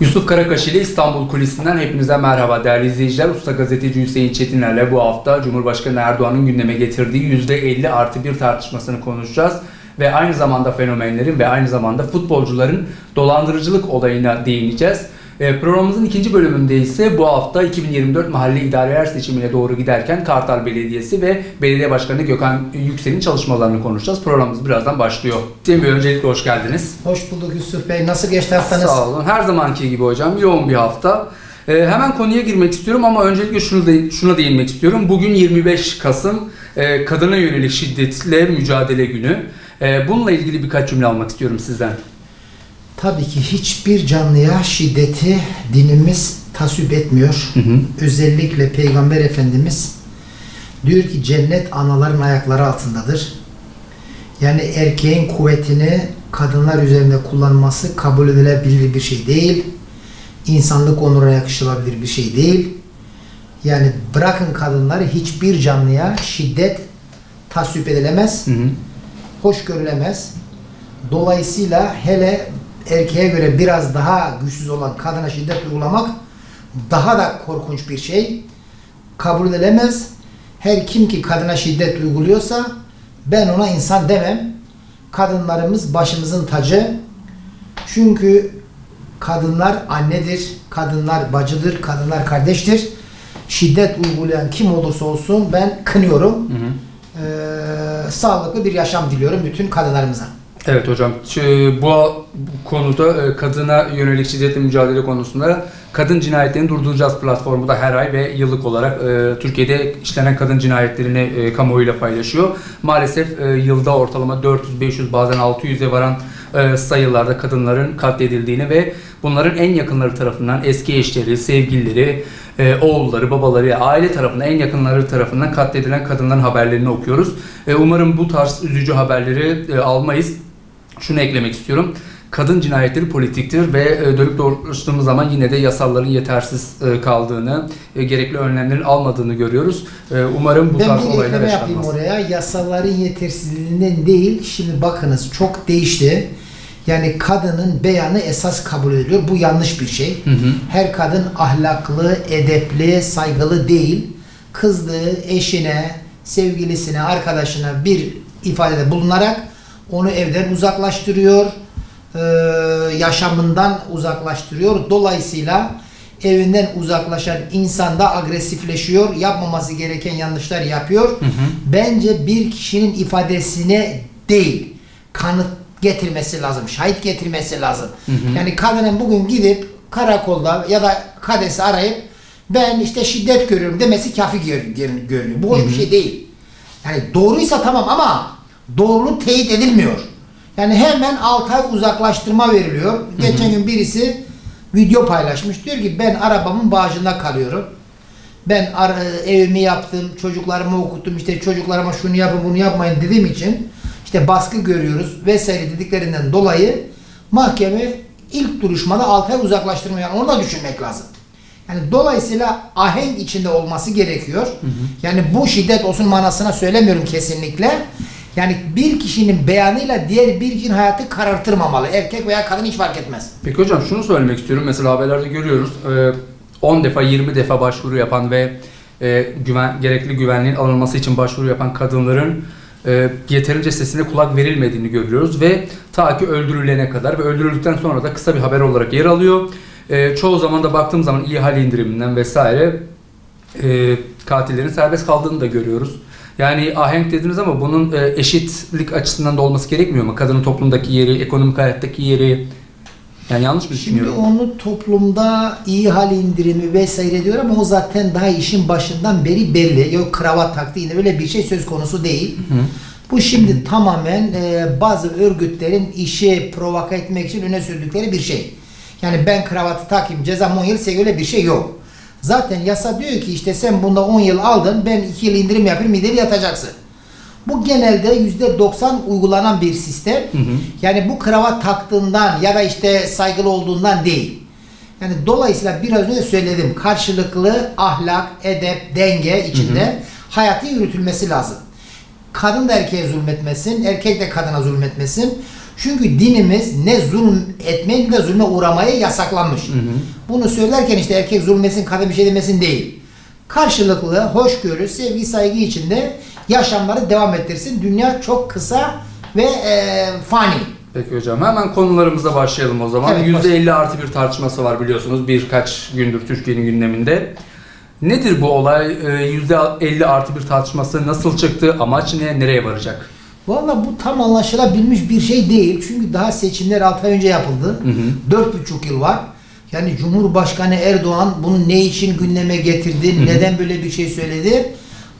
Yusuf Karakaş ile İstanbul Kulisi'nden hepinize merhaba değerli izleyiciler. Usta gazeteci Hüseyin Çetinler'le bu hafta Cumhurbaşkanı Erdoğan'ın gündeme getirdiği %50 artı bir tartışmasını konuşacağız. Ve aynı zamanda fenomenlerin ve aynı zamanda futbolcuların dolandırıcılık olayına değineceğiz. E, Programımızın ikinci bölümünde ise bu hafta 2024 mahalle idareler seçimine doğru giderken Kartal Belediyesi ve Belediye Başkanı Gökhan Yüksel'in çalışmalarını konuşacağız. Programımız birazdan başlıyor. Hüseyin Bey öncelikle hoş geldiniz. Hoş bulduk Yusuf Bey. Nasıl geçti haftanız? Sağ olun. Her zamanki gibi hocam yoğun bir hafta. Ee, hemen konuya girmek istiyorum ama öncelikle şunu da, şuna değinmek istiyorum. Bugün 25 Kasım e, kadına yönelik şiddetle mücadele günü. E, bununla ilgili birkaç cümle almak istiyorum sizden. Tabii ki hiçbir canlıya şiddeti dinimiz tasvip etmiyor. Hı hı. Özellikle Peygamber Efendimiz diyor ki cennet anaların ayakları altındadır. Yani erkeğin kuvvetini kadınlar üzerinde kullanması kabul edilebilir bir şey değil. İnsanlık onura yakışılabilir bir şey değil. Yani bırakın kadınları hiçbir canlıya şiddet tasvip edilemez. Hı hı. hoş görülemez. Dolayısıyla hele erkeğe göre biraz daha güçsüz olan kadına şiddet uygulamak daha da korkunç bir şey. Kabul edilemez. Her kim ki kadına şiddet uyguluyorsa ben ona insan demem. Kadınlarımız başımızın tacı. Çünkü kadınlar annedir, kadınlar bacıdır, kadınlar kardeştir. Şiddet uygulayan kim olursa olsun ben kınıyorum. Hı hı. Ee, sağlıklı bir yaşam diliyorum bütün kadınlarımıza. Evet hocam. Bu konuda e, kadına yönelik şiddetle mücadele konusunda kadın cinayetlerini durduracağız platformu da her ay ve yıllık olarak e, Türkiye'de işlenen kadın cinayetlerini e, kamuoyuyla paylaşıyor. Maalesef yılda ortalama 400-500 bazen 600'e varan sayılarda kadınların katledildiğini ve bunların en yakınları tarafından eski eşleri, sevgilileri, oğulları, babaları, aile tarafından, en yakınları tarafından katledilen kadınların haberlerini okuyoruz. Umarım bu tarz üzücü haberleri almayız. Şunu eklemek istiyorum. Kadın cinayetleri politiktir ve e, dönüp dolaştığımız zaman yine de yasalların yetersiz e, kaldığını, e, gerekli önlemlerin almadığını görüyoruz. Umarım bu ben tarz bir olaylar ekleme yapayım yaşanmaz. oraya. Yasaların yetersizliğinden değil. Şimdi bakınız çok değişti. Yani kadının beyanı esas kabul ediliyor. Bu yanlış bir şey. Hı hı. Her kadın ahlaklı, edepli, saygılı değil. Kızdığı eşine, sevgilisine, arkadaşına bir ifadede bulunarak onu evden uzaklaştırıyor. eee, yaşamından uzaklaştırıyor. Dolayısıyla evinden uzaklaşan insan da agresifleşiyor. Yapmaması gereken yanlışlar yapıyor. Hı hı. Bence bir kişinin ifadesine değil, kanıt getirmesi lazım, şahit getirmesi lazım. Hı hı. Yani kadının bugün gidip karakolda ya da kadesi arayıp ben işte şiddet görüyorum demesi kafi gör- gör- görünüyor. Bu hoş bir şey değil. Yani doğruysa tamam ama doğruluk teyit edilmiyor. Yani hemen 6 ay uzaklaştırma veriliyor. Geçen gün birisi video paylaşmış. Diyor ki ben arabamın bağcında kalıyorum. Ben ar- evimi yaptım, çocuklarımı okuttum, işte çocuklarıma şunu yapın bunu yapmayın dediğim için işte baskı görüyoruz vesaire dediklerinden dolayı mahkeme ilk duruşmada 6 ay uzaklaştırma yani onu da düşünmek lazım. Yani dolayısıyla ahenk içinde olması gerekiyor. Yani bu şiddet olsun manasına söylemiyorum kesinlikle. Yani bir kişinin beyanıyla diğer bir kişinin hayatı karartırmamalı. Erkek veya kadın hiç fark etmez. Peki hocam şunu söylemek istiyorum. Mesela haberlerde görüyoruz. e, 10 defa 20 defa başvuru yapan ve e, güven gerekli güvenliğin alınması için başvuru yapan kadınların e, yeterince sesine kulak verilmediğini görüyoruz ve ta ki öldürülene kadar ve öldürüldükten sonra da kısa bir haber olarak yer alıyor. E, çoğu zaman da baktığım zaman iyi hal indiriminden vesaire e, katillerin serbest kaldığını da görüyoruz. Yani ahenk dediniz ama bunun e, eşitlik açısından da olması gerekmiyor mu? Kadının toplumdaki yeri, ekonomik hayattaki yeri. Yani yanlış mı Şimdi düşünüyorum? onu toplumda iyi hal indirimi vesaire diyor ama o zaten daha işin başından beri belli. Yok kravat taktı yine öyle bir şey söz konusu değil. Hı. Bu şimdi tamamen e, bazı örgütlerin işi provoke etmek için öne sürdükleri bir şey. Yani ben kravatı takayım cezam 10 yıl öyle bir şey yok. Zaten yasa diyor ki işte sen bunda 10 yıl aldın ben 2 yıl indirim yapayım mideli yatacaksın. Bu genelde %90 uygulanan bir sistem. Hı hı. Yani bu kravat taktığından ya da işte saygılı olduğundan değil. Yani dolayısıyla biraz önce söyledim. Karşılıklı ahlak, edep, denge içinde hayatı yürütülmesi lazım. Kadın da erkeğe zulmetmesin, erkek de kadına zulmetmesin. Çünkü dinimiz ne zulüm etmeyi ne zulme uğramaya yasaklanmış. Bunu söylerken işte erkek zulmetsin, kadın bir şey demesin değil. Karşılıklı, hoşgörü, sevgi, saygı içinde yaşamları devam ettirsin. Dünya çok kısa ve e, fani. Peki hocam hemen konularımıza başlayalım o zaman. Evet, %50 artı bir tartışması var biliyorsunuz birkaç gündür Türkiye'nin gündeminde. Nedir bu olay? Ee, %50 artı bir tartışması nasıl çıktı? Amaç ne? Nereye varacak? Valla bu tam anlaşılabilmiş bir şey değil. Çünkü daha seçimler 6 ay önce yapıldı. Hı hı. 4,5 yıl var. Yani Cumhurbaşkanı Erdoğan bunu ne için gündeme getirdi, neden böyle bir şey söyledi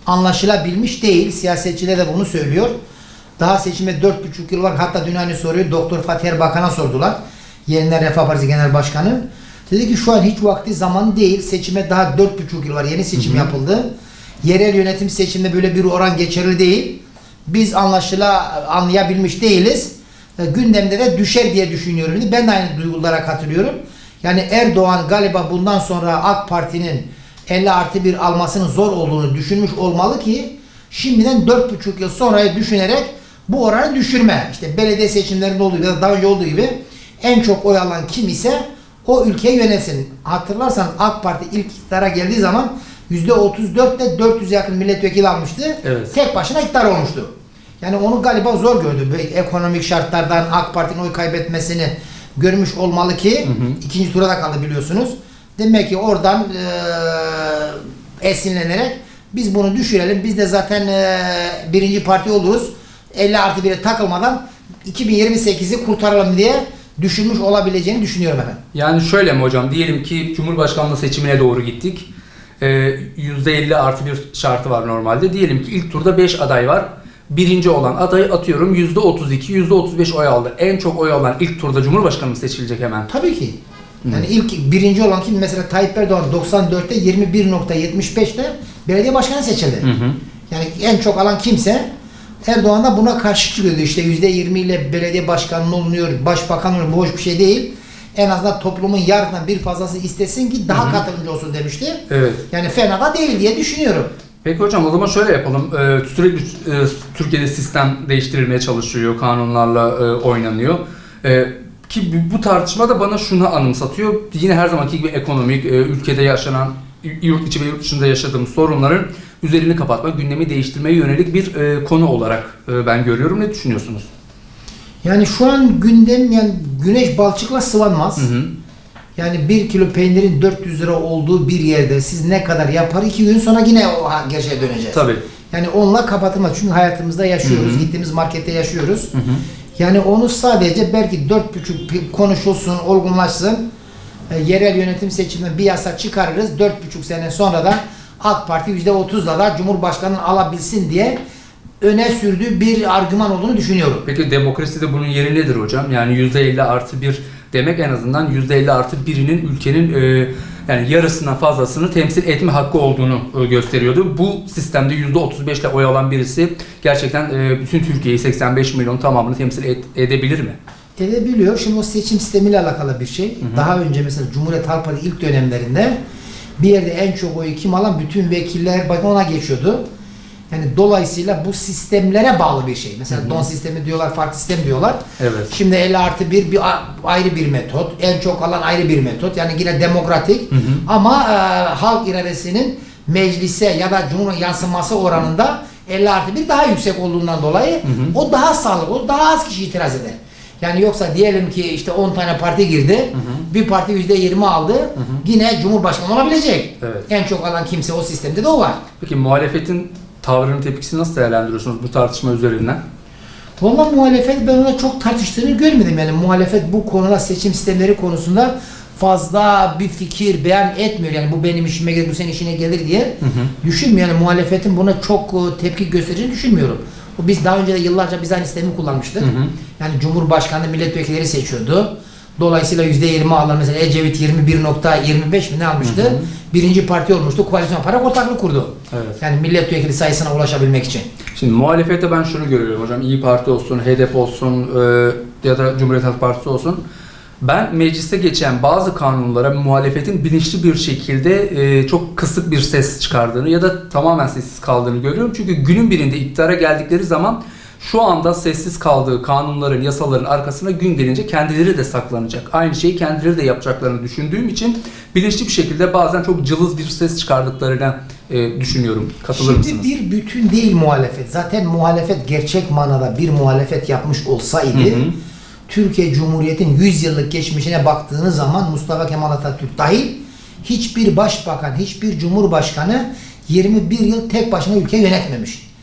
anlaşılabilmiş değil. Siyasetçiler de bunu söylüyor. Daha seçime 4,5 yıl var. Hatta dün aynı soruyu Doktor Fatih Erbakan'a sordular. Yeniden Refah Partisi Genel Başkanı. Dedi ki şu an hiç vakti zaman değil. Seçime daha 4,5 yıl var. Yeni seçim yapıldı. Yerel yönetim seçiminde böyle bir oran geçerli değil. Biz anlaşıla anlayabilmiş değiliz. E, gündemde de düşer diye düşünüyorum. Ben de aynı duygulara katılıyorum. Yani Erdoğan galiba bundan sonra AK Parti'nin 50 artı bir almasının zor olduğunu düşünmüş olmalı ki şimdiden 4,5 yıl sonrayı düşünerek bu oranı düşürme. İşte belediye seçimlerinde olduğu gibi daha önce olduğu gibi en çok oy alan kim ise o ülkeyi yönetsin. Hatırlarsan AK Parti ilk iktidara geldiği zaman %34'te 400 yakın milletvekili almıştı. Evet. Tek başına iktidar olmuştu. Yani onu galiba zor gördü. Böyle ekonomik şartlardan AK Parti'nin oy kaybetmesini görmüş olmalı ki ikinci tura da kaldı biliyorsunuz. Demek ki oradan eee esinlenerek biz bunu düşürelim. Biz de zaten eee, birinci parti oluruz. 50 artı 1'e takılmadan 2028'i kurtaralım diye düşünmüş olabileceğini düşünüyorum efendim. Yani şöyle mi hocam? Diyelim ki Cumhurbaşkanlığı seçimine doğru gittik. Ee, %50 artı bir şartı var normalde. Diyelim ki ilk turda 5 aday var. Birinci olan aday atıyorum %32, %35 oy aldı. En çok oy alan ilk turda Cumhurbaşkanı mı seçilecek hemen? Tabii ki. Yani ilk birinci olan kim mesela Tayyip Erdoğan 94'te 21.75'te belediye başkanı seçildi. Hı hı. Yani en çok alan kimse Erdoğan da buna karşı çıkıyordu. İşte %20 ile belediye başkanı olunuyor, başbakan olunuyor. Bu hoş bir şey değil. En azından toplumun yarısından bir fazlası istesin ki daha katılımcı olsun demişti. Evet. Yani fena da değil diye düşünüyorum. Peki hocam o zaman şöyle yapalım. Ee, sürekli e, Türkiye'de sistem değiştirilmeye çalışılıyor, kanunlarla e, oynanıyor. E, ki bu, bu tartışma da bana şunu anımsatıyor. Yine her zamanki gibi ekonomik, e, ülkede yaşanan, yurt içi ve yurt dışında yaşadığımız sorunların üzerini kapatma, gündemi değiştirmeye yönelik bir e, konu olarak e, ben görüyorum. Ne düşünüyorsunuz? Yani şu an gündem yani güneş balçıkla sıvanmaz. Hı hı. Yani bir kilo peynirin 400 lira olduğu bir yerde siz ne kadar yapar iki gün sonra yine o gerçeğe döneceğiz. Tabii. Yani onunla kapatılmaz. Çünkü hayatımızda yaşıyoruz. Hı hı. Gittiğimiz markette yaşıyoruz. Hı hı. Yani onu sadece belki dört buçuk konuşulsun, olgunlaşsın. E, yerel yönetim seçiminde bir yasa çıkarırız. Dört buçuk sene sonra da AK Parti yüzde otuzla da Cumhurbaşkanı'nı alabilsin diye öne sürdüğü bir argüman olduğunu düşünüyorum. Peki demokraside bunun yeri nedir hocam? Yani %50 artı 1 demek en azından %50 artı birinin ülkenin e, yani yarısından fazlasını temsil etme hakkı olduğunu e, gösteriyordu. Bu sistemde %35 ile oy alan birisi gerçekten e, bütün Türkiye'yi 85 milyon tamamını temsil et- edebilir mi? Edebiliyor. Şimdi o seçim sistemiyle alakalı bir şey. Daha önce mesela Cumhuriyet Halk Partisi ilk dönemlerinde bir yerde en çok oyu kim alan bütün vekiller ona geçiyordu. Yani dolayısıyla bu sistemlere bağlı bir şey. Mesela don sistemi diyorlar, farklı sistem diyorlar. Evet. Şimdi 50 artı 1 bir ayrı bir metot. En çok alan ayrı bir metot. Yani yine demokratik. Hı hı. Ama e, halk iradesinin meclise ya da cumhur yansıması oranında 50 artı 1 daha yüksek olduğundan dolayı hı. o daha sağlıklı, o daha az kişi itiraz eder. Yani yoksa diyelim ki işte 10 tane parti girdi, bir parti %20 aldı, yine cumhurbaşkanı olabilecek. Evet. En çok alan kimse o sistemde de o var. Peki muhalefetin tavrını tepkisini nasıl değerlendiriyorsunuz bu tartışma üzerinden? Valla muhalefet ben ona çok tartıştığını görmedim. Yani muhalefet bu konuda seçim sistemleri konusunda fazla bir fikir beyan etmiyor. Yani bu benim işime gelir, bu senin işine gelir diye düşünmüyor. Yani muhalefetin buna çok e, tepki göstereceğini düşünmüyorum. Biz daha önce de yıllarca biz aynı sistemi kullanmıştık. Hı hı. Yani Cumhurbaşkanı milletvekilleri seçiyordu. Dolayısıyla %20 alır. Mesela Ecevit 21.25 mi ne almıştı? Birinci parti olmuştu. Koalisyon para ortaklığı kurdu. Evet. Yani milletvekili sayısına ulaşabilmek için. Şimdi muhalefette ben şunu görüyorum hocam. İyi Parti olsun, HDP olsun e, ya da Cumhuriyet Halk Partisi olsun. Ben mecliste geçen bazı kanunlara muhalefetin bilinçli bir şekilde e, çok kısık bir ses çıkardığını ya da tamamen sessiz kaldığını görüyorum. Çünkü günün birinde iktidara geldikleri zaman şu anda sessiz kaldığı kanunların, yasaların arkasına gün gelince kendileri de saklanacak. Aynı şeyi kendileri de yapacaklarını düşündüğüm için bilinçli bir şekilde bazen çok cılız bir ses çıkardıklarını e, düşünüyorum. Katılır Şimdi mısınız? bir bütün değil muhalefet. Zaten muhalefet gerçek manada bir muhalefet yapmış olsaydı Hı hı. Türkiye Cumhuriyeti'nin 100 yıllık geçmişine baktığınız zaman Mustafa Kemal Atatürk dahil hiçbir başbakan, hiçbir cumhurbaşkanı 21 yıl tek başına ülke yönetmemiş.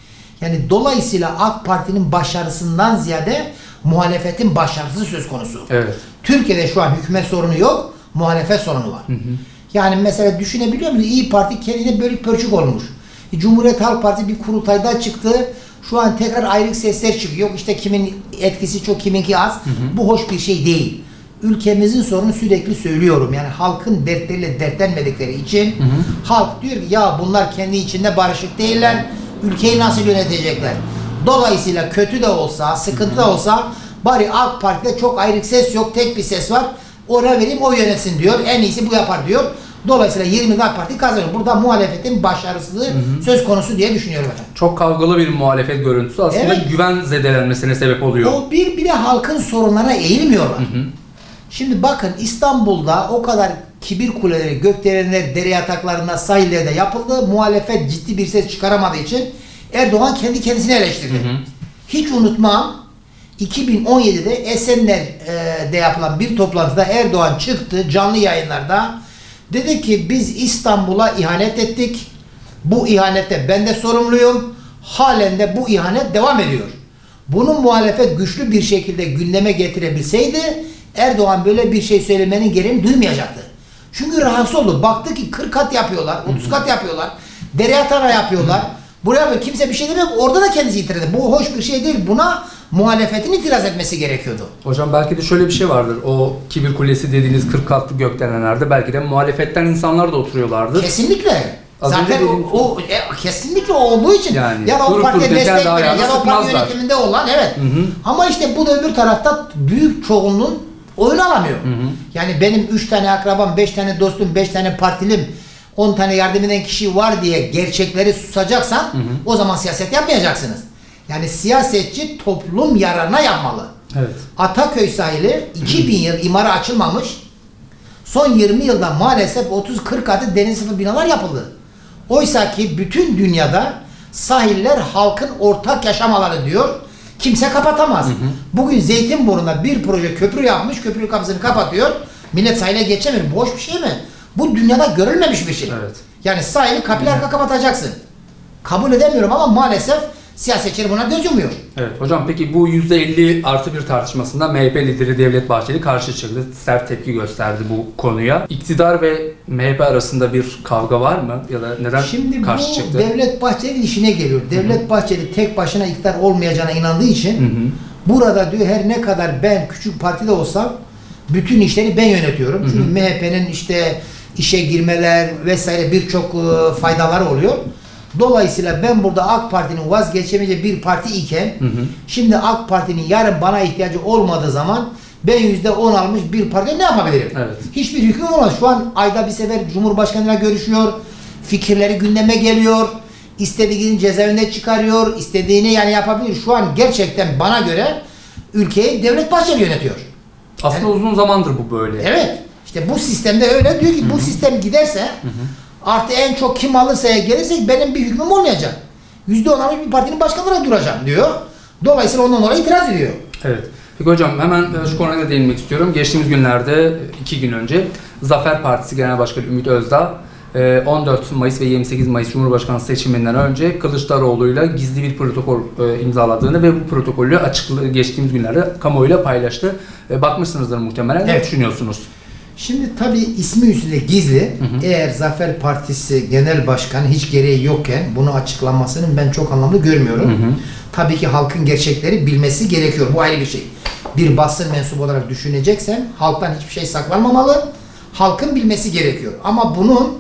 Yani dolayısıyla AK Parti'nin başarısından ziyade muhalefetin başarısı söz konusu. Evet. Türkiye'de şu an hükümet sorunu yok, muhalefet sorunu var. Yani mesela düşünebiliyor musunuz? İyi Parti kendine bölük pörçük olmuş. E, Cumhuriyet Halk Partisi bir kurultayda çıktı. Şu an tekrar ayrık sesler çıkıyor. Yok işte kimin etkisi çok, kiminki az. Bu hoş bir şey değil. Ülkemizin sorunu sürekli söylüyorum. Yani halkın dertleriyle dertlenmedikleri için halk diyor ki ya bunlar kendi içinde barışık değiller. Ülkeyi nasıl yönetecekler? Dolayısıyla kötü de olsa, sıkıntı da olsa bari AK Parti'de çok ayrık ses yok, tek bir ses var. Oraya vereyim o yönetsin diyor. En iyisi bu yapar diyor. Dolayısıyla 20 AK Parti kazanıyor. Burada muhalefetin başarısızlığı söz konusu diye düşünüyorum efendim. Çok kavgalı bir muhalefet görüntüsü aslında Evet. güven zedelenmesine sebep oluyor. O bir, de halkın sorunlarına eğilmiyorlar. Şimdi bakın İstanbul'da o kadar kibir kuleleri, gökdelenler, dere yataklarında, sahillerde yapıldı. Muhalefet ciddi bir ses çıkaramadığı için Erdoğan kendi kendisini eleştirdi. Hı hı. Hiç unutmam 2017'de Esenler'de yapılan bir toplantıda Erdoğan çıktı canlı yayınlarda. Dedi ki biz İstanbul'a ihanet ettik. Bu ihanette ben de sorumluyum. Halen de bu ihanet devam ediyor. Bunun muhalefet güçlü bir şekilde gündeme getirebilseydi Erdoğan böyle bir şey söylemenin gereğini duymayacaktı. Çünkü rahatsız oldu. Baktı ki 40 kat yapıyorlar, 30 kat yapıyorlar. Dere yatağına yapıyorlar. Buraya böyle kimse bir şey demiyor. Orada da kendisi itiraz. Bu hoş bir şey değil. Buna muhalefetin itiraz etmesi gerekiyordu. Hocam belki de şöyle bir şey vardır. O kibir kulesi dediğiniz 40 katlı gökdelenlerde belki de muhalefetten insanlar da oturuyorlardır. Kesinlikle. Az önce Zaten o, o e, kesinlikle olduğu için Yani ya da o partiye destek veren ya da o parti yönetiminde olan evet. Hı hı. Ama işte bu da öbür tarafta büyük çoğunluğun oyun alamıyor. Yani benim 3 tane akrabam, 5 tane dostum, 5 tane partilim, 10 tane yardım eden kişi var diye gerçekleri susacaksan o zaman siyaset yapmayacaksınız. Yani siyasetçi toplum yararına yapmalı. Evet. Ataköy sahili 2000 yıl imara açılmamış. Son 20 yılda maalesef 30-40 adet deniz sınıfı binalar yapıldı. Oysa ki bütün dünyada sahiller halkın ortak yaşam alanı diyor. Kimse kapatamaz. Bugün Zeytinburnu'nda bir proje köprü yapmış, köprü kapısını kapatıyor. Millet sahile geçemiyor. Bu hoş bir şey mi? Bu dünyada görülmemiş bir şey. Evet. Yani sahili kapıyı arka kapatacaksın. Kabul edemiyorum ama maalesef siyasetçiler buna göz yumuyor. Evet hocam peki bu %50 artı bir tartışmasında MHP lideri Devlet Bahçeli karşı çıktı. Sert tepki gösterdi bu konuya. İktidar ve MHP arasında bir kavga var mı? Ya da neden Şimdi karşı bu çıktı? Devlet Bahçeli'nin işine geliyor. Devlet Bahçeli tek başına iktidar olmayacağına inandığı için Hı hı. burada diyor her ne kadar ben küçük partide olsam bütün işleri ben yönetiyorum. Çünkü MHP'nin işte işe girmeler vesaire birçok e, faydaları oluyor. Dolayısıyla ben burada AK Parti'nin vazgeçemeyeceği bir parti iken Hı hı. şimdi AK Parti'nin yarın bana ihtiyacı olmadığı zaman ben yüzde on almış bir parti ne yapabilirim? Evet. Hiçbir hükmüm olmaz. Şu an ayda bir sefer Cumhurbaşkanı'yla görüşüyor. Fikirleri gündeme geliyor. istediğini cezaevinde çıkarıyor. istediğini yani yapabilir. Şu an gerçekten bana göre ülkeyi Devlet Bahçeli yönetiyor. Aslında uzun zamandır bu böyle. Evet. İşte bu sistemde öyle diyor ki bu sistem giderse artı en çok kim alırsa gelirse benim bir hükmüm olmayacak. Yüzde on bir partinin başkanlığına duracağım diyor. Dolayısıyla ondan dolayı itiraz ediyor. Evet. Peki hocam hemen e, şu konuya da değinmek istiyorum. Geçtiğimiz günlerde, e, iki gün önce Zafer Partisi Genel Başkanı Ümit Özdağ e, 14 Mayıs ve 28 Mayıs Cumhurbaşkanı seçiminden önce Kılıçdaroğlu'yla gizli bir protokol e, imzaladığını ve bu protokolü açıklı geçtiğimiz günlerde kamuoyuyla paylaştı. E, Bakmışsınızdır muhtemelen. Ne Evet. düşünüyorsunuz? Şimdi tabii ismi üstünde gizli. Eğer Zafer Partisi Genel Başkanı hiç gereği yokken bunu açıklamasının ben çok anlamlı görmüyorum. Hı hı. Tabii ki halkın gerçekleri bilmesi gerekiyor. Bu ayrı bir şey. Bir basın mensubu olarak düşüneceksen halktan hiçbir şey saklanmamalı. Halkın bilmesi gerekiyor. Ama bunun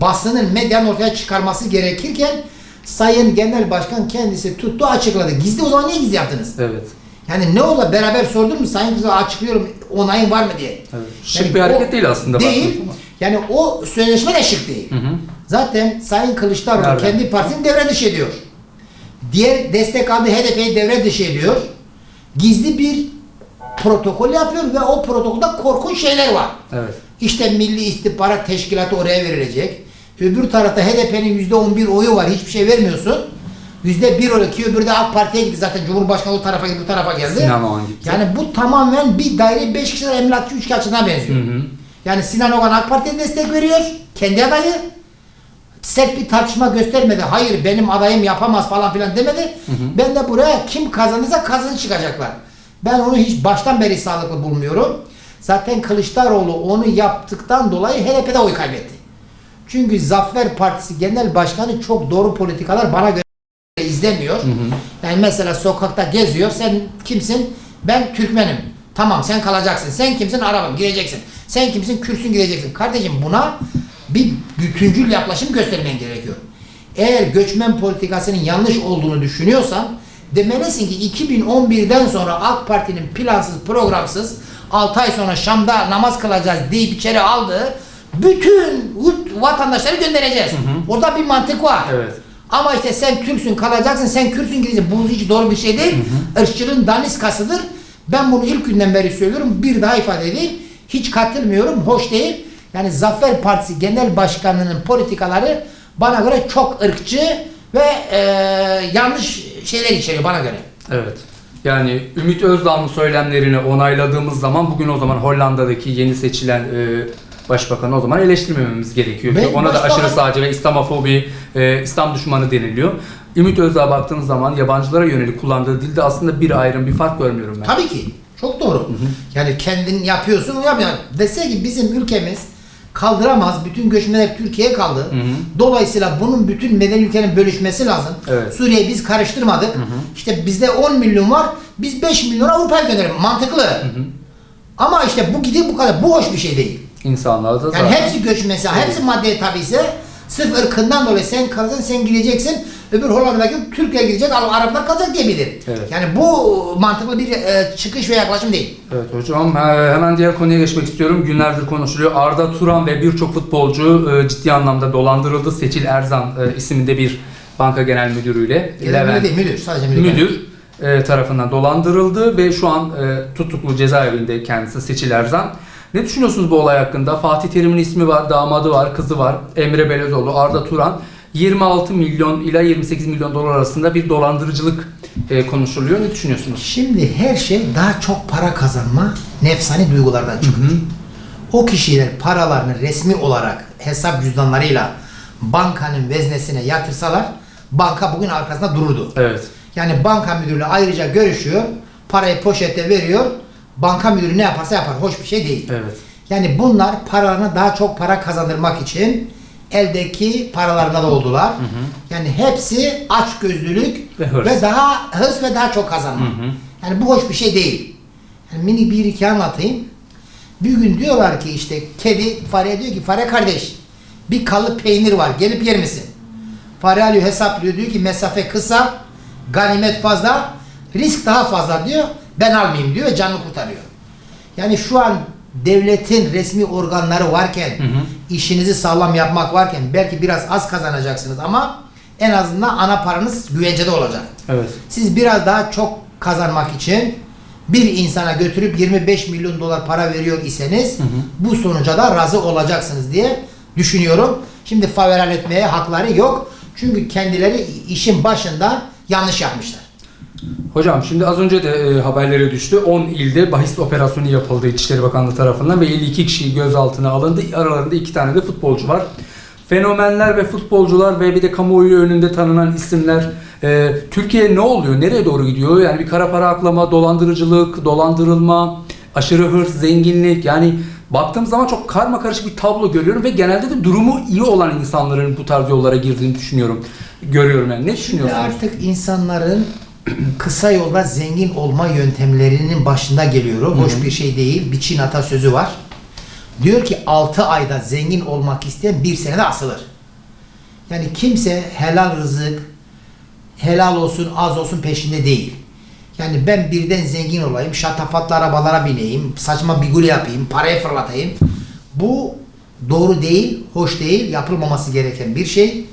basının medyanın ortaya çıkarması gerekirken Sayın Genel Başkan kendisi tuttu açıkladı. Gizli o zaman niye gizli yaptınız? Evet. Yani ne ola beraber sordun mu Sayın Kızı açıklıyorum onayın var mı diye. evet. Şık Yani bir hareket o değil aslında. Değil. Yani o sözleşme de şık değil. Hı hı. Zaten Sayın Kılıçdaroğlu Nerede? kendi partisini devre dışı ediyor. Diğer destek aldığı HDP'yi devre dışı ediyor. Gizli bir protokol yapıyor ve o protokolde korkunç şeyler var. Evet. İşte Milli İstihbarat Teşkilatı oraya verilecek. Öbür tarafta HDP'nin yüzde on bir oyu var. Hiçbir şey vermiyorsun. Yüzde bir oyu ki öbürü de AK Parti'ye gitti zaten. Cumhurbaşkanı o tarafa gitti, bu tarafa geldi. Sinan Oğan gitti. Yani bu tamamen bir daire beş kişiler emlakçı üç kişine benziyor. Hı hı. Yani Sinan Oğan AK Parti'ye destek veriyor. Kendi adayı. Sert bir tartışma göstermedi. Hayır benim adayım yapamaz falan filan demedi. Ben de buraya kim kazanırsa kazanç çıkacaklar. Ben onu hiç baştan beri sağlıklı bulmuyorum. Zaten Kılıçdaroğlu onu yaptıktan dolayı HDP'de oy kaybetti. Çünkü Zafer Partisi Genel Başkanı çok doğru politikalar bana göre izlemiyor. Yani mesela sokakta geziyor. Sen kimsin? Ben Türkmenim. Tamam sen kalacaksın. Sen kimsin? Arabım gireceksin. Sen kimsin? Kürsün gireceksin. Kardeşim buna bir bütüncül yaklaşım göstermen gerekiyor. Eğer göçmen politikasının yanlış olduğunu düşünüyorsan demelisin ki 2011'den sonra AK Parti'nin plansız programsız 6 ay sonra Şam'da namaz kılacağız deyip içeri aldığı bütün vatandaşları göndereceğiz. Orada bir mantık var. Evet. Ama işte sen Türksün kalacaksın, sen Kürtsün gideceksin. Bu hiç doğru bir şey değil. Irkçılığın daniskasıdır. Ben bunu ilk günden beri söylüyorum. Bir daha ifade edeyim. Hiç katılmıyorum. Hoş değil. Yani Zafer Partisi Genel Başkanı'nın politikaları bana göre çok ırkçı ve e, yanlış şeyler içeriyor bana göre. Evet. Yani Ümit Özdağ'ın söylemlerini onayladığımız zaman bugün o zaman Hollanda'daki yeni seçilen e, başbakanı o zaman eleştirmememiz gerekiyor. Ve Ona da aşırı sağcı ve İslamofobi, e, İslam düşmanı deniliyor. Ümit Özdağ'a baktığınız zaman yabancılara yönelik kullandığı dilde aslında bir ayrım, bir fark görmüyorum ben. Tabii ki. Çok doğru. Yani kendin yapıyorsun, yapmıyorsun. Dese ki bizim ülkemiz kaldıramaz. Bütün göçmenler Türkiye'ye kaldı. Hı hı. Dolayısıyla bunun bütün medeni ülkenin bölüşmesi lazım. Evet. Suriye'yi biz karıştırmadık. İşte bizde 10 milyon var. Biz 5 milyon Avrupa'ya gönderelim. Mantıklı. Ama işte bu gidip bu kadar. Bu hoş bir şey değil. İnsanlar da Yani zaten... hepsi göçmesi, hepsi maddeye tabi ise sırf ırkından dolayı sen kalacaksın, sen gideceksin. Öbür Hollanda'daki Türkiye gidecek, Ar- Araplar kalacak diyebilir. Evet. Yani bu mantıklı bir e, çıkış ve yaklaşım değil. Evet hocam hemen diğer konuya geçmek istiyorum. Günlerdir konuşuluyor. Arda Turan ve birçok futbolcu e, ciddi anlamda dolandırıldı. Seçil Erzan e, isminde bir banka genel müdürüyle. Müdür Levent- değil, müdür. Sadece müdür. müdür e, tarafından dolandırıldı ve şu an e, tutuklu cezaevinde kendisi Seçil Erzan. Ne düşünüyorsunuz bu olay hakkında? Fatih Terim'in ismi var, damadı var, kızı var. Emre Belezoğlu, Arda Turan. 26 milyon ila 28 milyon dolar arasında bir dolandırıcılık e, konuşuluyor. Ne düşünüyorsunuz? Şimdi her şey daha çok para kazanma nefsani duygulardan çıkıyor. O kişiler paralarını resmi olarak hesap cüzdanlarıyla bankanın veznesine yatırsalar banka bugün arkasında dururdu. Evet. Yani banka müdürüyle ayrıca görüşüyor, parayı poşete veriyor, banka müdürü ne yaparsa yapar. Hoş bir şey değil. Evet. Yani bunlar paralarına daha çok para kazandırmak için eldeki paralarına da oldular. Yani hepsi açgözlülük Ve hırs. ve daha hırs ve daha çok kazanma. Hı hı. Yani bu hoş bir şey değil. Yani mini bir iki anlatayım. Bir gün diyorlar ki işte kedi fareye diyor ki fare kardeş bir kalıp peynir var gelip yer misin? Fare alıyor hesaplıyor diyor ki mesafe kısa ganimet fazla risk daha fazla diyor ben almayayım diyor ve canını kurtarıyor. Yani şu an devletin resmi organları varken Hı hı. işinizi sağlam yapmak varken belki biraz az kazanacaksınız ama en azından ana paranız güvencede olacak. Evet. Siz biraz daha çok kazanmak için bir insana götürüp 25 milyon dolar para veriyor iseniz Hı hı. bu sonuca da razı olacaksınız diye düşünüyorum. Şimdi faveral etmeye hakları yok. Çünkü kendileri işin başında yanlış yapmışlar. Hocam şimdi az önce de e, haberlere düştü. 10 ilde bahis operasyonu yapıldı İçişleri Bakanlığı tarafından ve 52 kişi gözaltına alındı. Aralarında 2 tane de futbolcu var. Fenomenler ve futbolcular ve bir de kamuoyu önünde tanınan isimler e, Türkiye ne oluyor? Nereye doğru gidiyor? Yani bir kara para aklama, dolandırıcılık, dolandırılma, aşırı hırs, zenginlik yani baktığım zaman çok karma karışık bir tablo görüyorum ve genelde de durumu iyi olan insanların bu tarz yollara girdiğini düşünüyorum. Görüyorum yani. Ne düşünüyorsunuz? artık insanların kısa yolda zengin olma yöntemlerinin başında geliyor. Hoş bir şey değil. Bir Çin atasözü var. Diyor ki 6 ayda zengin olmak isteyen bir senede asılır. Yani kimse helal rızık, helal olsun az olsun peşinde değil. Yani ben birden zengin olayım, şatafatlı arabalara bineyim, saçma bigul yapayım, parayı fırlatayım. Bu doğru değil, hoş değil, yapılmaması gereken bir şey.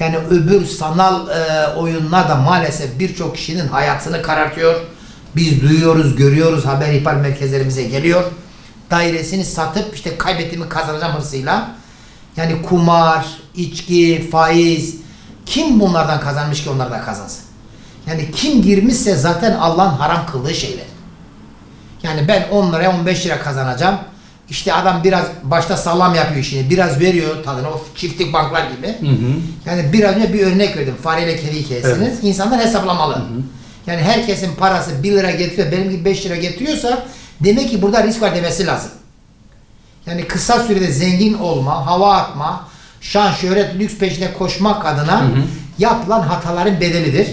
Yani öbür sanal e, oyunlar da maalesef birçok kişinin hayatını karartıyor. Biz duyuyoruz, görüyoruz, haber ihbar merkezlerimize geliyor. Dairesini satıp işte kaybettiğimi kazanacağım hırsıyla. Yani kumar, içki, faiz. Kim bunlardan kazanmış ki onlar da kazansın? Yani kim girmişse zaten Allah'ın haram kıldığı şeyler. Yani ben 10 liraya 15 lira kazanacağım. İşte adam biraz başta sağlam yapıyor işini. Biraz veriyor tadını. O çiftlik banklar gibi. Hı hı. Yani biraz önce bir örnek verdim. Fareyle kedi hikayesini. Evet. İnsanlar hesaplamalı. Yani herkesin parası 1 lira getiriyor. Benim gibi 5 lira getiriyorsa demek ki burada risk var demesi lazım. Yani kısa sürede zengin olma, hava atma, şan, şöhret, lüks peşine koşmak adına Hı hı. yapılan hataların bedelidir.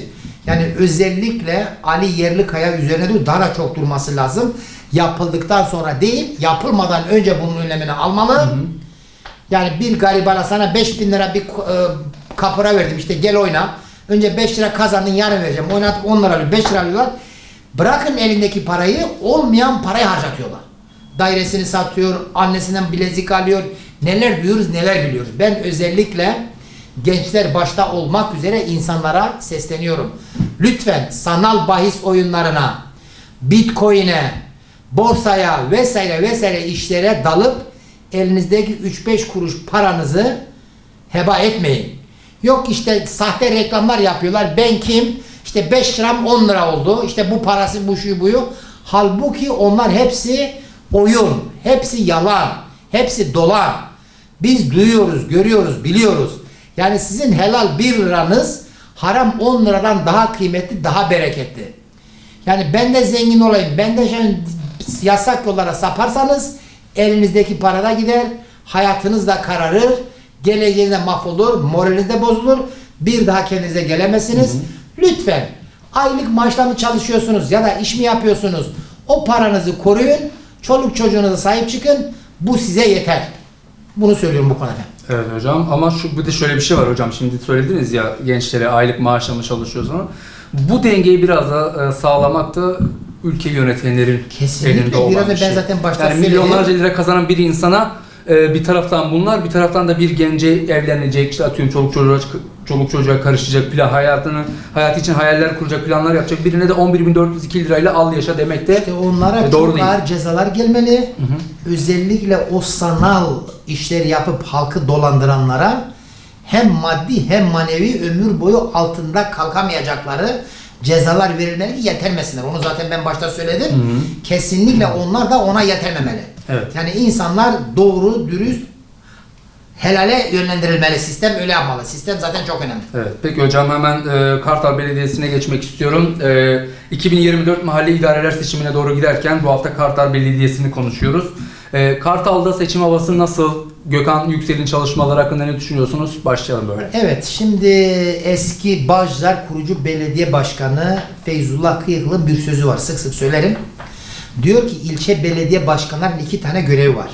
Yani özellikle Ali Yerlikaya üzerine de daha da çok durması lazım. Yapıldıktan sonra değil, yapılmadan önce bunun önlemini almalı. Yani bir garibana sana 5000 lira bir e, kapora verdim işte gel oyna. Önce 5 lira kazandın yarın vereceğim. Oynatıp 10 lira alıyor 5 lira alıyorlar. Bırakın elindeki parayı olmayan parayı harcatıyorlar. Dairesini satıyor, annesinden bilezik alıyor. Neler duyuyoruz neler biliyoruz. Ben özellikle gençler başta olmak üzere insanlara sesleniyorum. Lütfen sanal bahis oyunlarına, bitcoin'e, borsaya vesaire vesaire işlere dalıp elinizdeki 3-5 kuruş paranızı heba etmeyin. Yok işte sahte reklamlar yapıyorlar. Ben kim? İşte 5 liram 10 lira oldu. İşte bu parası bu şu buyu. Halbuki onlar hepsi oyun. Hepsi yalan. Hepsi dolan. Biz duyuyoruz, görüyoruz, biliyoruz. Yani sizin helal 1 liranız haram 10 liradan daha kıymetli, daha bereketli. Yani ben de zengin olayım, ben de yasak yollara saparsanız elinizdeki para da gider, hayatınız da kararır, geleceğiniz de mahvolur, moraliniz de bozulur, bir daha kendinize gelemezsiniz. Lütfen aylık maaşla mı çalışıyorsunuz ya da iş mi yapıyorsunuz? O paranızı koruyun, çoluk çocuğunuza sahip çıkın, bu size yeter. Bunu söylüyorum bu konuda. Evet hocam ama şu bir de şöyle bir şey var hocam şimdi söylediniz ya gençlere aylık maaşla mı çalışıyoruz ama bu dengeyi biraz da e, sağlamak da ülke yönetenlerin Kesinlikle. elinde olan Biraz bir ben şey. zaten başta yani söyledim. milyonlarca lira kazanan bir insana e, bir taraftan bunlar bir taraftan da bir gence evlenecek işte atıyorum çoluk çocuğa çoluk çocuğa karışacak plan hayatını hayatı için hayaller kuracak planlar yapacak birine de 11.402 lirayla al yaşa demek de İşte onlara E, doğru değil. cezalar gelmeli. Hı hı. Özellikle o sanal işler yapıp halkı dolandıranlara hem maddi hem manevi ömür boyu altında kalkamayacakları cezalar verilmeli ki yetermesinler. Onu zaten ben başta söyledim. Hı hı. Kesinlikle onlar da ona yetermemeli. Evet. Yani insanlar doğru, dürüst, helale yönlendirilmeli. Sistem öyle yapmalı. Sistem zaten çok önemli. Evet, peki hocam hemen e, Kartal Belediyesi'ne geçmek istiyorum. E, 2024 mahalle idareler seçimine doğru giderken bu hafta Kartal Belediyesi'ni konuşuyoruz. E, Kartal'da seçim havası nasıl? Gökhan Yüksel'in çalışmaları hakkında ne düşünüyorsunuz? Başlayalım böyle. Evet, şimdi eski Bağcılar kurucu belediye başkanı Feyzullah Kıyıklı'nın bir sözü var. Sık sık söylerim. Diyor ki ilçe belediye başkanlarının iki tane görevi var.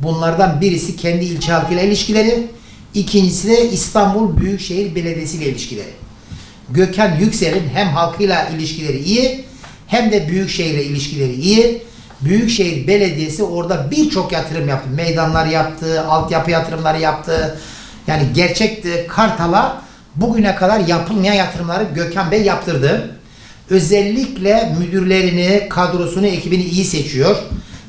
Bunlardan birisi kendi ilçe halkıyla ilişkileri, ikincisi de İstanbul Büyükşehir Belediyesi ile ilişkileri. Gökhan Yüksel'in hem halkıyla ilişkileri iyi hem de Büyükşehir'le ilişkileri iyi. Büyükşehir Belediyesi orada birçok yatırım yaptı. Meydanlar yaptı, altyapı yatırımları yaptı. Yani gerçek de Kartal'a bugüne kadar yapılmayan yatırımları Gökhan Bey yaptırdı. Özellikle müdürlerini, kadrosunu, ekibini iyi seçiyor.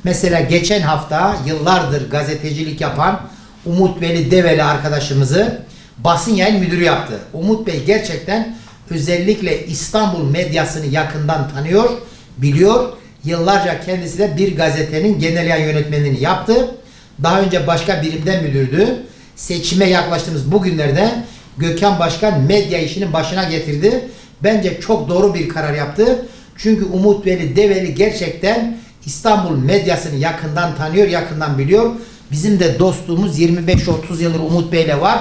Mesela geçen hafta yıllardır gazetecilik yapan Umut Veli Develi arkadaşımızı basın yayın müdürü yaptı. Umut Bey gerçekten özellikle İstanbul medyasını yakından tanıyor, biliyor. Yıllarca kendisi de bir gazetenin genel yayın yönetmenliğini yaptı. Daha önce başka birimden müdürdü. Seçime yaklaştığımız bu günlerde Gökhan Başkan medya işinin başına getirdi. Bence çok doğru bir karar yaptı. Çünkü Umut Veli Develi gerçekten İstanbul medyasını yakından tanıyor, yakından biliyor. Bizim de dostluğumuz 25-30 yıldır Umut Bey'le var.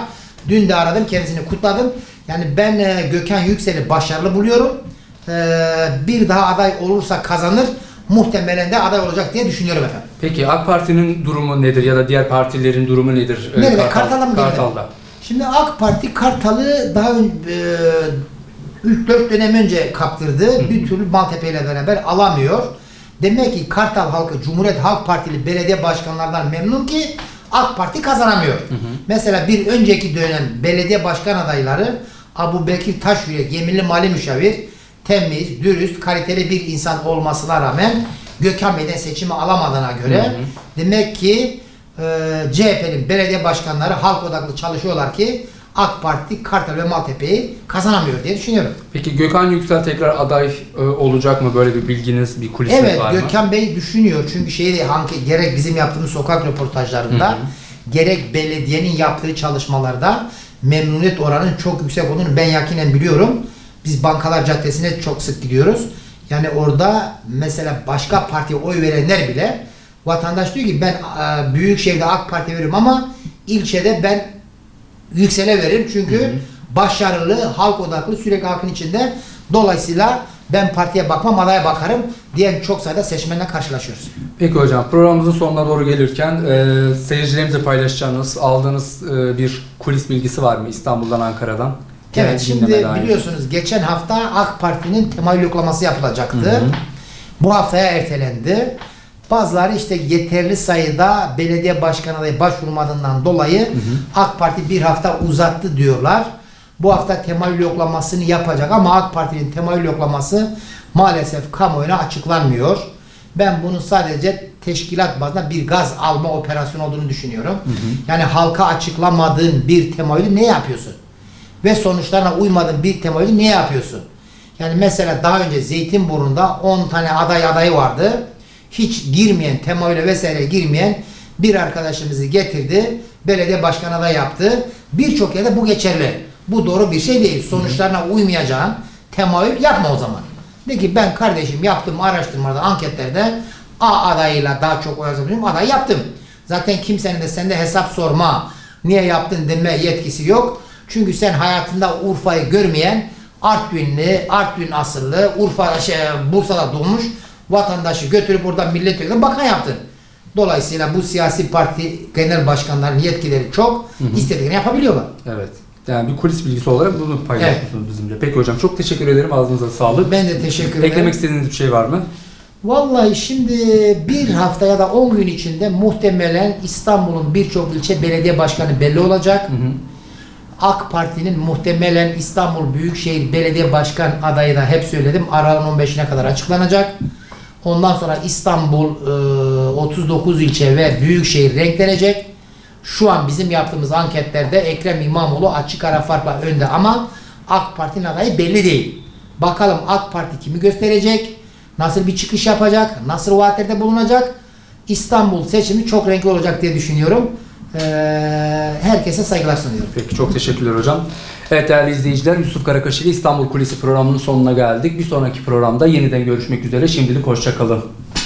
Dün de aradım, kendisini kutladım. Yani ben e, Gökhan Yüksel'i başarılı buluyorum. E, bir daha aday olursa kazanır. Muhtemelen de aday olacak diye düşünüyorum efendim. Peki AK Parti'nin durumu nedir ya da diğer partilerin durumu nedir? e, Nerede? Kartal- Kartal'da mı? Kartal'da. Şimdi AK Parti Kartal'ı daha ön, e, 3-4 dönem önce kaptırdı. Bir türlü Maltepe ile beraber alamıyor. Demek ki Kartal halkı Cumhuriyet Halk Partili belediye başkanlarından memnun ki AK Parti kazanamıyor. Mesela bir önceki dönem belediye başkan adayları Abu Bekir Taşyürek yeminli mali müşavir temiz, dürüst, kaliteli bir insan olmasına rağmen Gökhan Bey'den seçimi alamadığına göre demek ki e, CHP'nin belediye başkanları halk odaklı çalışıyorlar ki AK Parti Kartal ve Maltepe'yi kazanamıyor diye düşünüyorum. Peki Gökhan Yüksel tekrar aday e, olacak mı? Böyle bir bilginiz, bir kulisiniz Evet var mı? Gökhan Bey düşünüyor çünkü şeyi hangi gerek bizim yaptığımız sokak röportajlarında Hı hı. gerek belediyenin yaptığı çalışmalarda memnuniyet oranının çok yüksek olduğunu ben yakinen biliyorum. Biz Bankalar Caddesi'ne çok sık gidiyoruz. Yani orada mesela başka partiye oy verenler bile vatandaş diyor ki ben e, büyük şehirde AK Parti veriyorum ama ilçede ben yüksele veririm çünkü başarılı, halk odaklı, sürekli halkın içinde. Dolayısıyla ben partiye bakmam, adaya bakarım diyen çok sayıda seçmenle karşılaşıyoruz. Peki hocam programımızın sonuna doğru gelirken e, seyircilerimize paylaşacağınız, aldığınız e, bir kulis bilgisi var mı İstanbul'dan, Ankara'dan? Genel Evet şimdi dair. biliyorsunuz geçen hafta AK Parti'nin temayül yoklaması yapılacaktı. Hı hı. Bu haftaya ertelendi. Bazıları işte yeterli sayıda belediye başkanı adayı başvurmadığından dolayı AK Parti bir hafta uzattı diyorlar. Bu hafta temayül yoklamasını yapacak ama AK Parti'nin temayül yoklaması maalesef kamuoyuna açıklanmıyor. Ben bunun sadece teşkilat bazında bir gaz alma operasyonu olduğunu düşünüyorum. Yani halka açıklamadığın bir temayülü ne yapıyorsun? Ve sonuçlarına uymadığın bir temayülü ne yapıyorsun? Yani mesela daha önce Zeytinburnu'nda 10 tane aday adayı vardı. Hiç girmeyen, temayüle vesaire girmeyen bir arkadaşımızı getirdi. Belediye başkanı adayı yaptı. Birçok yerde bu geçerli. Bu doğru bir şey değil. Sonuçlarına uymayacağın temayül yapma o zaman. De ki ben kardeşim yaptığım araştırmada, anketlerde A adayıyla daha çok oy alabilirim. Aday yaptım. Zaten kimsenin de sende hesap sorma, niye yaptın deme yetkisi yok. Çünkü sen hayatında Urfa'yı görmeyen Artvinli, Artvin asıllı, Urfa, şey, Bursa'da doğmuş vatandaşı götürüp oradan milletvekili bakan yaptın. Dolayısıyla bu siyasi parti genel başkanların yetkileri çok, istediklerini yapabiliyorlar. Evet. Yani bir kulis bilgisi olarak bunu paylaşıyorsunuz bizimle. Peki hocam çok teşekkür ederim. Ağzınıza sağlık. Ben de teşekkür ederim. Eklemek istediğiniz bir şey var mı? Vallahi şimdi bir hafta ya da 10 gün içinde muhtemelen İstanbul'un birçok ilçe belediye başkanı belli olacak. Hı hı. AK Parti'nin muhtemelen İstanbul Büyükşehir Belediye Başkan adayı da hep söyledim. Aralığın 15'ine kadar açıklanacak. Ondan sonra İstanbul e, 39 ilçe ve Büyükşehir renklenecek. Şu an bizim yaptığımız anketlerde Ekrem İmamoğlu açık ara farkla önde ama AK Parti'nin adayı belli değil. Bakalım AK Parti kimi gösterecek? Nasıl bir çıkış yapacak? Nasıl vaatlerde bulunacak? İstanbul seçimi çok renkli olacak diye düşünüyorum. Ee, herkese saygılar sunuyorum. Peki çok teşekkürler hocam. Evet değerli izleyiciler Yusuf Karakaş İstanbul Kulisi programının sonuna geldik. Bir sonraki programda yeniden görüşmek üzere. Şimdilik hoşçakalın.